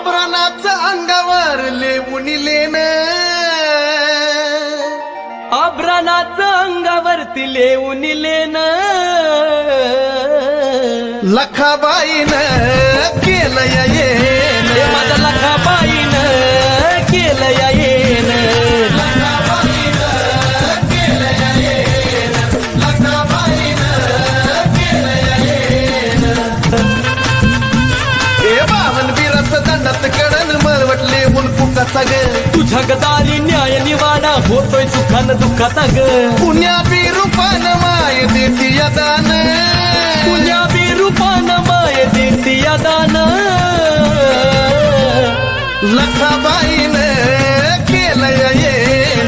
आभरणाचं अंगावर लेऊन लेन आभ्रानाचं अंगावरती लेऊन लेन लखाबाईन केलं ये माझा लखा दंडात कडन मळवटले ऊन कुकाचा ग. तुझ्या गदारी न्याय निवाडा होतोय सुखान दुःखाचा ग. पुण्या बिरूपान माय देती दान. पुण्या रूपान माय देती दान. लखाबाईन केलं या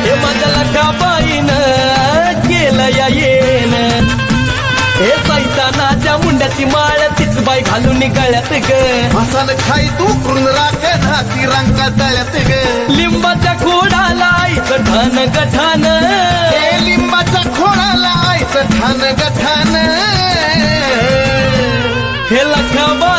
हे माझ्या लखाबाईन केलं येन. हे सैतानाच्या मुंड्याची माळ बाई घालून गळ्यात ग. मसाल खाई तू करून राख हाती रंगा तळ्यात ग. लिंबाच्या खोडाला ठाण गठान लिंबाच्या खोडाला आयचं ठाण गठाण हे लखाबा